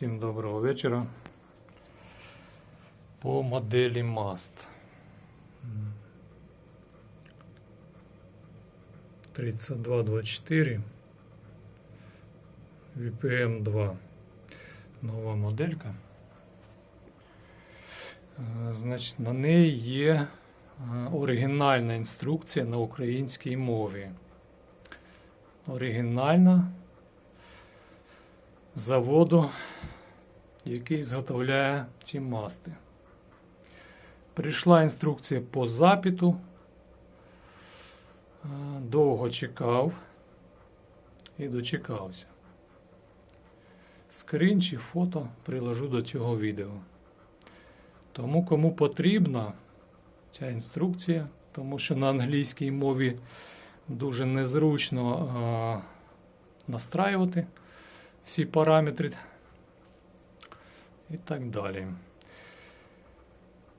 Всім доброго вечора. По моделі MAST. М. 3224 VPM 2. Нова моделька. Е, Значить, на неї є е, оригінальна інструкція на українській мові. Оригінальна заводу, який зготовляє ці масти. Прийшла інструкція по запиту. Е, Довго чекав і дочекався. Скрін чи фото приложу до цього відео. Тому кому потрібна ця інструкція, тому що на англійській мові дуже незручно е, настраювати всі параметри і так далі.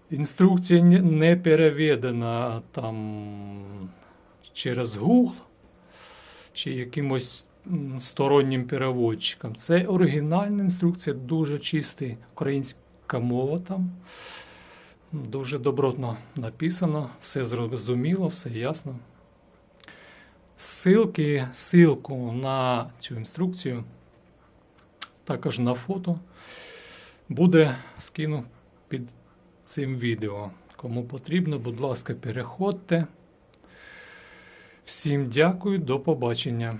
Інструкція не- переведена там через Google чи якимось стороннім переводчиком. Це оригінальна інструкція, дуже чистий українська мова там. Дуже добротно написано, все зрозуміло, все ясно. Ссылки, ссылку на цю інструкцію, також на фото, буде скину під цим відео. Кому потрібно, будь ласка, переходьте. Всім дякую, до побачення.